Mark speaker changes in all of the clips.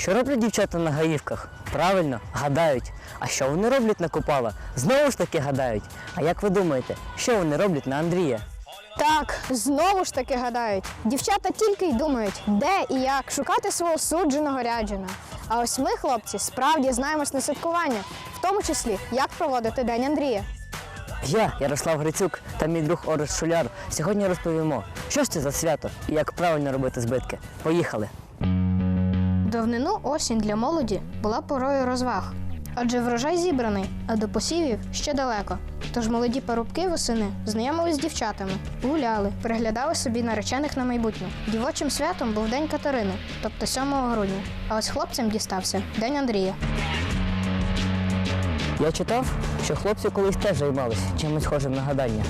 Speaker 1: Що роблять дівчата на гаївках? Правильно, гадають. А що вони роблять на Купала? Знову ж таки гадають. А як ви думаєте, що вони роблять на Андрія?
Speaker 2: Так, знову ж таки гадають. Дівчата тільки й думають, де і як шукати свого судженого ряджена. А ось ми, хлопці, справді знаємось на святкування, в тому числі, як проводити День Андрія.
Speaker 1: Я, Ярослав Грицюк та мій друг Орес Шуляр сьогодні розповімо, що ж це за свято і як правильно робити збитки. Поїхали!
Speaker 2: Давнину осінь для молоді була порою розваг. Адже врожай зібраний, а до посівів ще далеко. Тож молоді парубки восени знайомились з дівчатами, гуляли, приглядали собі наречених на майбутнє. Дівочим святом був День Катерини, тобто 7 грудня. А ось хлопцям дістався День Андрія.
Speaker 1: Я читав, що хлопці колись теж займалися чимось схожим на гадання.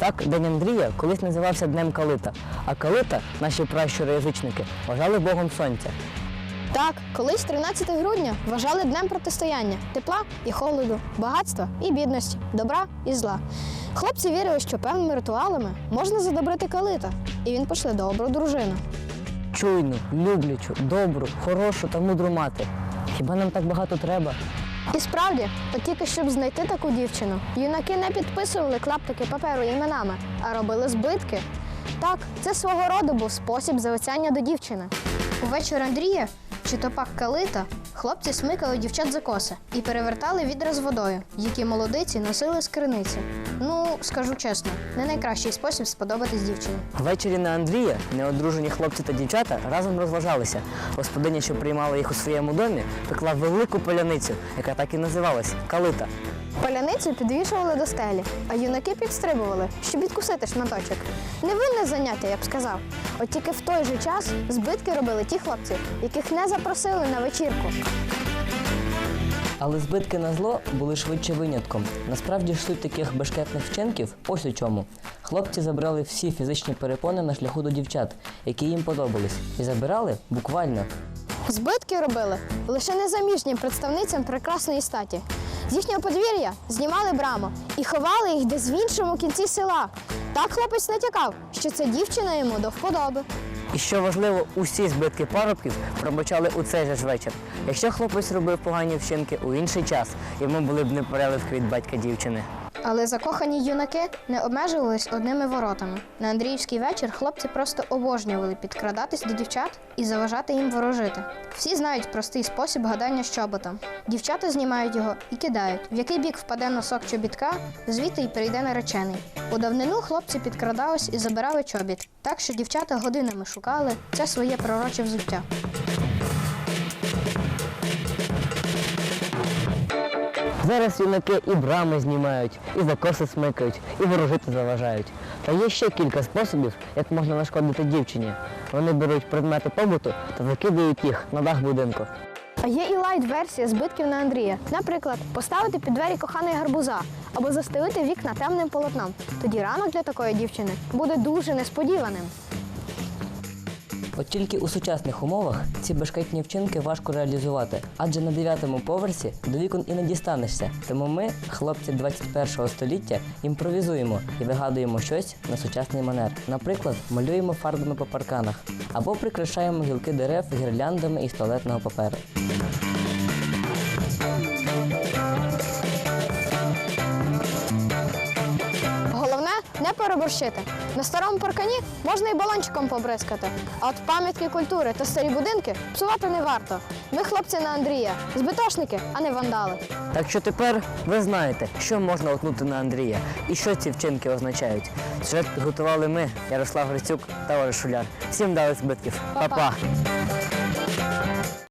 Speaker 1: Так, День Андрія колись називався Днем Калита, а Калита, наші пращури-язичники, вважали Богом Сонця.
Speaker 2: Так, колись 13 грудня вважали днем протистояння тепла і холоду, багатства і бідності, добра і зла. Хлопці вірили, що певними ритуалами можна задобрити калита, і він пошле добру дружину.
Speaker 1: Чуйну, люблячу, добру, хорошу та мудру мати. Хіба нам так багато треба?
Speaker 2: І справді, от тільки щоб знайти таку дівчину, юнаки не підписували клаптики паперу іменами, а робили збитки. Так, це свого роду був спосіб залицяння до дівчини. Увечері Андрія, чи то пак калита, хлопці смикали дівчат за коси і перевертали відра з водою, які молодиці носили з криниці. Ну, скажу чесно, не найкращий спосіб сподобатись дівчині.
Speaker 1: Ввечері на Андрія неодружені хлопці та дівчата разом розважалися. Господиня, що приймала їх у своєму домі, пекла велику поляницю, яка так і називалась Калита.
Speaker 2: Паляницю підвішували до стелі, а юнаки підстрибували, щоб відкусити шматочок. Невинне заняття, я б сказав. От тільки в той же час збитки робили ті хлопці, яких не запросили на вечірку.
Speaker 1: Але збитки на зло були швидше винятком. Насправді ж суть таких бешкетних вчинків ось у чому. Хлопці забрали всі фізичні перепони на шляху до дівчат, які їм подобались, і забирали буквально.
Speaker 2: Збитки робили лише незаміжнім представницям прекрасної статі. З їхнього подвір'я знімали браму і ховали їх десь в іншому кінці села. Так хлопець натякав, що ця дівчина йому до вподоби.
Speaker 1: І що важливо, усі збитки парубків пробачали у цей же ж вечір. Якщо хлопець робив погані вчинки у інший час, йому були б непереливки від батька дівчини.
Speaker 2: Але закохані юнаки не обмежувались одними воротами. На Андріївський вечір хлопці просто обожнювали підкрадатись до дівчат і заважати їм ворожити. Всі знають простий спосіб гадання щоботом. Дівчата знімають його і кидають, в який бік впаде носок чобітка, звідти й прийде наречений. У давнину хлопці підкрадались і забирали чобіт, так що дівчата годинами шукали це своє пророче взуття.
Speaker 1: Зараз юнаки і брами знімають, і закоси смикають, і ворожити заважають. Та є ще кілька способів, як можна нашкодити дівчині. Вони беруть предмети побуту та закидують їх на дах будинку.
Speaker 2: А є і лайт-версія збитків на Андрія. Наприклад, поставити під двері коханої гарбуза або застелити вікна темним полотном. Тоді ранок для такої дівчини буде дуже несподіваним.
Speaker 1: От тільки у сучасних умовах ці бешкетні вчинки важко реалізувати, адже на дев'ятому поверсі до вікон і не дістанешся. Тому ми, хлопці 21 століття, імпровізуємо і вигадуємо щось на сучасний манер. Наприклад, малюємо фарбами по парканах або прикрашаємо гілки дерев гірляндами із туалетного паперу.
Speaker 2: Не переборщити. На старому паркані можна і балончиком побризкати. А от пам'ятки культури та старі будинки псувати не варто. Ми хлопці на Андрія, збитошники, а не вандали.
Speaker 1: Так що тепер ви знаєте, що можна отнути на Андрія і що ці вчинки означають. Сюжет підготували ми, Ярослав Грицюк та Орес Шуляр. Всім дали збитків. Па-па!